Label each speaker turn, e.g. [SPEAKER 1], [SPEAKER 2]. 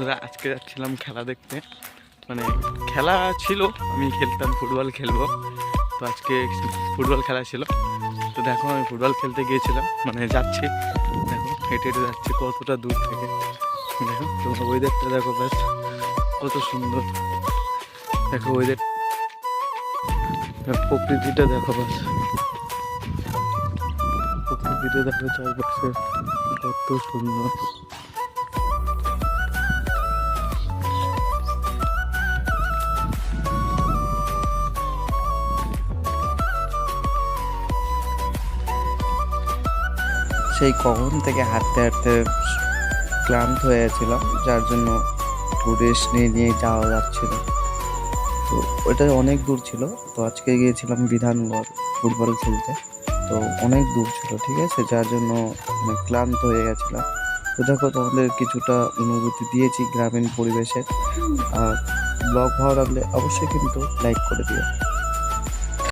[SPEAKER 1] বন্ধুরা আজকে যাচ্ছিলাম খেলা দেখতে। মানে খেলা ছিল, আমি খেলতাম, ফুটবল খেলব। তো আজকে ফুটবল খেলা ছিল। তো দেখো, আমি ফুটবল খেলতে গিয়েছিলাম। মানে যাচ্ছি। দেখো, হেঁটে হেঁটে যাচ্ছি কতটা দূর থেকে। দেখো, তোমার ওয়েদারটা দেখো ব্যাস কত সুন্দর। দেখো ওয়েদার প্রকৃতিটা দেখো ব্যাস প্রকৃতিটা দেখো চারপাশে কত সুন্দর।
[SPEAKER 2] সেই কখন থেকে হাঁটতে হাঁটতে ক্লান্ত হয়ে গেছিলাম, যার জন্য টুরিস্ট নিয়ে নিয়ে যাওয়া যাচ্ছিল। তো ওটা অনেক দূর ছিল। তো আজকে গিয়েছিলাম বিধানগড় ফুটবল খেলতে। তো অনেক দূর ছিল, ঠিক আছে? যার জন্য অনেক ক্লান্ত হয়ে গেছিলাম। তো দেখো, তোমাদের কিছুটা অনুভূতি দিয়েছি গ্রামীণ পরিবেশের। আর ব্লগ ভালো লাগলে অবশ্যই কিন্তু লাইক করে দিও।